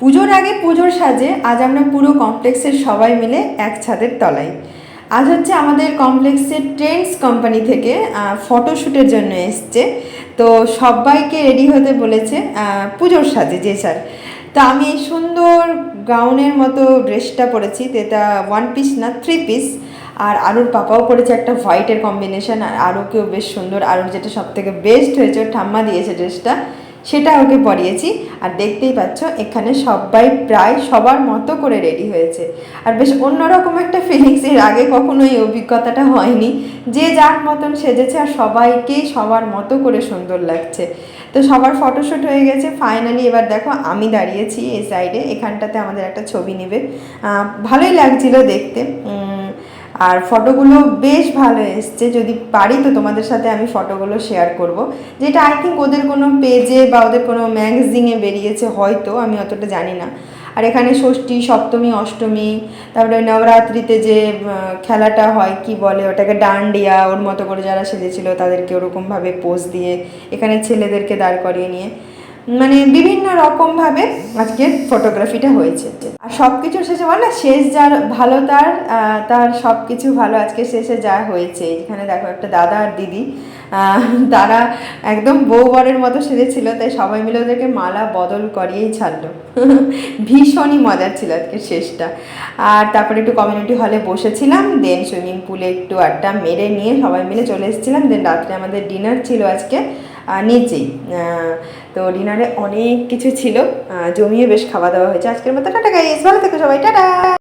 পুজোর আগে পুজোর সাজে আজ আমরা পুরো কমপ্লেক্সের সবাই মিলে এক ছাদের তলায়। আজ হচ্ছে আমাদের কমপ্লেক্সের ট্রেন্ডস কোম্পানি থেকে ফটোশ্যুটের জন্য এসছে। তো সবাইকে রেডি হতে বলেছে পুজোর সাজে যে স্যার। তা আমি এই সুন্দর গাউনের মতো ড্রেসটা পরেছি, তো এটা ওয়ান পিস না থ্রি পিস আর আরুর পাপাও পরেছে একটা হোয়াইটের কম্বিনেশন আর আরও কেউ বেশ সুন্দর। আরুর যেটা সব থেকে বেস্ট হয়েছে ঠাম্মা দিয়েছে ড্রেসটা সেটা ওকে পরিয়েছি আর দেখতেই পাচ্ছ, এখানে সবাই প্রায় সবার মতো করে রেডি হয়েছে। আর বেশ অন্যরকম একটা ফিলিংস এর আগে কখনো এই অভিজ্ঞতাটা হয়নি। যে যার মতন সেজেছে আর সবাইকেই সবার মতো করে সুন্দর লাগছে। তো সবার ফটোশ্যুট হয়ে গেছে। ফাইনালি এবার দেখো, আমি দাঁড়িয়েছি এই সাইডে এখানটাতে আমাদের একটা ছবি নেবে। ভালোই লাগছিল দেখতে। আর ফটোগুলো বেশ ভালো এসছে, যদি পারি তো তোমাদের সাথে আমি ফটোগুলো শেয়ার করব। যেটা আই থিঙ্ক ওদের কোনো পেজে বা ওদের কোনো ম্যাগাজিনে বেরিয়েছে হয়তো, আমি অতটা জানি না। আর এখানে ষষ্ঠী, সপ্তমী, অষ্টমী, তারপরে নবরাত্রিতে যে খেলাটা হয়, কি বলে ওটাকে ডান্ডিয়া, ওর মতো করে যারা সেজেছিল তাদেরকে ওরকমভাবে পোজ দিয়ে, এখানে ছেলেদেরকে দাঁড় করিয়ে নিয়ে। মানে বিভিন্ন রকমভাবে আজকে ফটোগ্রাফিটা হয়েছে। আর সব কিছুর শেষে না, শেষ যার ভালো তার তার সব কিছু ভালো আজকে শেষে যা হয়েছে। এখানে দেখো একটা দাদা আর দিদি। তারা একদম বউ বরের মতো সেজেছিল, তাই সবাই মিলে ওদেরকে মালা বদল করিয়েই ছাড়লো। ভীষণই মজার ছিল আজকে শেষটা। আর তারপরে একটু কমিউনিটি হলে বসেছিলাম দেন সুইমিং পুলে একটু আড্ডা মেরে নিয়ে সবাই মিলে চলে এসেছিলাম দেন রাত্রে আমাদের ডিনার ছিল আজকে নিচেই তো ডিনারে অনেক কিছু ছিল জমিয়ে বেশ খাওয়া দাওয়া হয়েছে। আজকের মতো, টাটা গাইস ভালো থেকো সবাই, টাটা!